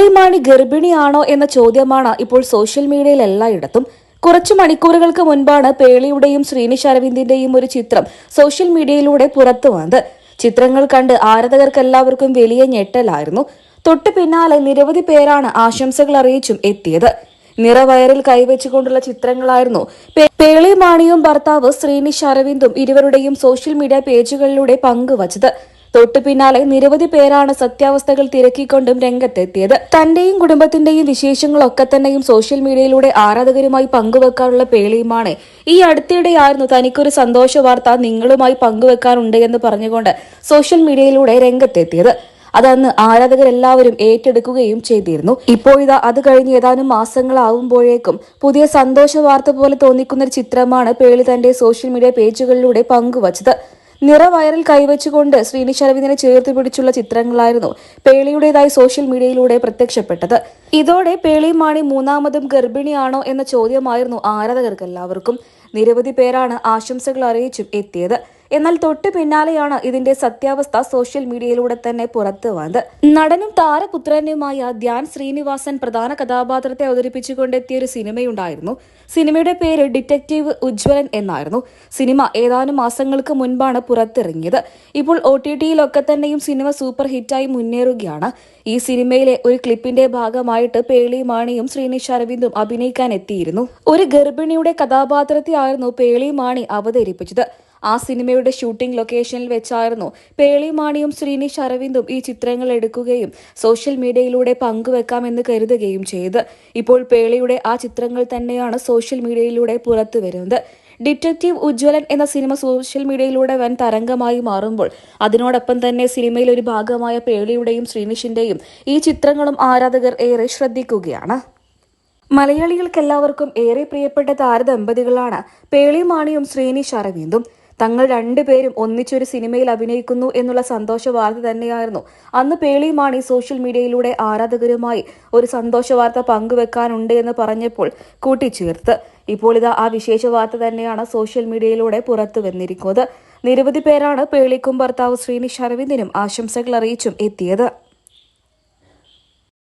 പേളിമാണി ഗർഭിണിയാണോ എന്ന ചോദ്യമാണ് ഇപ്പോൾ സോഷ്യൽ മീഡിയയിൽ എല്ലായിടത്തും. കുറച്ചു മണിക്കൂറുകൾക്ക് മുൻപാണ് പേളിയുടെയും ശ്രീനിഷ് അരവിന്ദിന്റെയും ഒരു ചിത്രം സോഷ്യൽ മീഡിയയിലൂടെ പുറത്തു വന്നത്. ചിത്രങ്ങൾ കണ്ട് ആരാധകർക്കെല്ലാവർക്കും വലിയ ഞെട്ടലായിരുന്നു. തൊട്ടു പിന്നാലെ നിരവധി പേരാണ് ആശംസകൾ അറിയിച്ചും എത്തിയത്. നിറവയറിൽ കൈവച്ചുകൊണ്ടുള്ള ചിത്രങ്ങളായിരുന്നു. പേളി മാണിയും ഭർത്താവ് ശ്രീനിഷ് അരവിന്ദും ഇരുവരുടെയും സോഷ്യൽ മീഡിയ പേജുകളിലൂടെ പങ്കുവച്ചത്. തൊട്ടു പിന്നാലെ നിരവധി പേരാണ് സത്യാവസ്ഥകൾ തിരക്കിക്കൊണ്ടും രംഗത്തെത്തിയത്. തന്റെയും കുടുംബത്തിന്റെയും വിശേഷങ്ങളൊക്കെ തന്നെയും സോഷ്യൽ മീഡിയയിലൂടെ ആരാധകരുമായി പങ്കുവെക്കാനുള്ള പേളിയുമാണ്. ഈ അടുത്തിടെയായിരുന്നു തനിക്കൊരു സന്തോഷ വാർത്ത നിങ്ങളുമായി പങ്കുവെക്കാനുണ്ട് എന്ന് പറഞ്ഞുകൊണ്ട് സോഷ്യൽ മീഡിയയിലൂടെ രംഗത്തെത്തിയത്. അതന്ന് ആരാധകരെല്ലാവരും ഏറ്റെടുക്കുകയും ചെയ്തിരുന്നു. ഇപ്പോഴിതാ അത് കഴിഞ്ഞ് ഏതാനും മാസങ്ങളാവുമ്പോഴേക്കും പുതിയ സന്തോഷ വാർത്ത പോലെ തോന്നിക്കുന്നൊരു ചിത്രമാണ് പേളി തന്റെ സോഷ്യൽ മീഡിയ പേജുകളിലൂടെ പങ്കുവച്ചത്. നിറവയറിൽ കൈവച്ചുകൊണ്ട് ശ്രീനിഷ് അരവിന്ദിനെ ചേർത്ത് പിടിച്ചുള്ള ചിത്രങ്ങളായിരുന്നു പേളിയുടേതായി സോഷ്യൽ മീഡിയയിലൂടെ പ്രത്യക്ഷപ്പെട്ടത്. ഇതോടെ പേളി മാണി മൂന്നാമതും ഗർഭിണിയാണോ എന്ന ചോദ്യമായിരുന്നു ആരാധകർക്ക് എല്ലാവർക്കും നിരവധി പേരാണ് ആശംസകൾ അറിയിച്ചും എത്തിയത്. എന്നാൽ തൊട്ടു പിന്നാലെയാണ് ഇതിന്റെ സത്യാവസ്ഥ സോഷ്യൽ മീഡിയയിലൂടെ തന്നെ പുറത്തു വന്നത്. നടനും താരപുത്രനുമായ ധ്യാൻ ശ്രീനിവാസൻ പ്രധാന കഥാപാത്രത്തെ അവതരിപ്പിച്ചുകൊണ്ടെത്തിയ ഒരു സിനിമയുണ്ടായിരുന്നു. സിനിമയുടെ പേര് ഡിറ്റക്റ്റീവ് ഉജ്ജ്വലൻ എന്നായിരുന്നു. സിനിമ ഏതാനും മാസങ്ങൾക്ക് മുൻപാണ് പുറത്തിറങ്ങിയത്. ഇപ്പോൾ ഒ ടി ടിയിലൊക്കെ തന്നെയും സിനിമ സൂപ്പർ ഹിറ്റായി മുന്നേറുകയാണ്. ഈ സിനിമയിലെ ഒരു ക്ലിപ്പിന്റെ ഭാഗമായിട്ട് പേളി മാണിയും ശ്രീനിഷ് അരവിന്ദും അഭിനയിക്കാൻ എത്തിയിരുന്നു ഒരു ഗർഭിണിയുടെ കഥാപാത്രത്തെയായിരുന്നു പേളി മാണി അവതരിപ്പിച്ചത്. ആ സിനിമയുടെ ഷൂട്ടിംഗ് ലൊക്കേഷനിൽ വെച്ചായിരുന്നു. പേളി മാണിയും ശ്രീനിഷ് അരവിന്ദും ഈ ചിത്രങ്ങൾ എടുക്കുകയും സോഷ്യൽ മീഡിയയിലൂടെ പങ്കുവെക്കാമെന്ന് കരുതുകയും ചെയ്ത്. ഇപ്പോൾ പേളിയുടെ ആ ചിത്രങ്ങൾ തന്നെയാണ് സോഷ്യൽ മീഡിയയിലൂടെ പുറത്തു വരുന്നത്. ഡിറ്റക്റ്റീവ് ഉജ്ജ്വലൻ എന്ന സിനിമ സോഷ്യൽ മീഡിയയിലൂടെ വൻ തരംഗമായി മാറുമ്പോൾ അതിനോടൊപ്പം തന്നെ സിനിമയിൽ ഒരു ഭാഗമായ പേളിയുടെയും ശ്രീനിഷിന്റെയും ഈ ചിത്രങ്ങളും ആരാധകർ ഏറെ ശ്രദ്ധിക്കുകയാണ്. മലയാളികൾക്കെല്ലാവർക്കും ഏറെ പ്രിയപ്പെട്ട താരദമ്പതികളാണ് പേളി മാണിയും ശ്രീനിഷ് അരവിന്ദും. തങ്ങൾ രണ്ടുപേരും ഒന്നിച്ചൊരു സിനിമയിൽ അഭിനയിക്കുന്നു എന്നുള്ള സന്തോഷ വാർത്ത തന്നെയായിരുന്നു. അന്ന് പേളിയുമാണ് ഈ സോഷ്യൽ മീഡിയയിലൂടെ ആരാധകരുമായി ഒരു സന്തോഷ വാർത്ത പങ്കുവെക്കാനുണ്ട് എന്ന് പറഞ്ഞപ്പോൾ കൂട്ടിച്ചേർത്ത്. ഇപ്പോൾ ഇത് ആ വിശേഷ വാർത്ത തന്നെയാണ് സോഷ്യൽ മീഡിയയിലൂടെ പുറത്തു വന്നിരിക്കുന്നത്. നിരവധി പേരാണ് പേളിക്കും ഭർത്താവ് ശ്രീനിഷ് അരവിന്ദിനും ആശംസകൾ അറിയിച്ചും എത്തിയത്.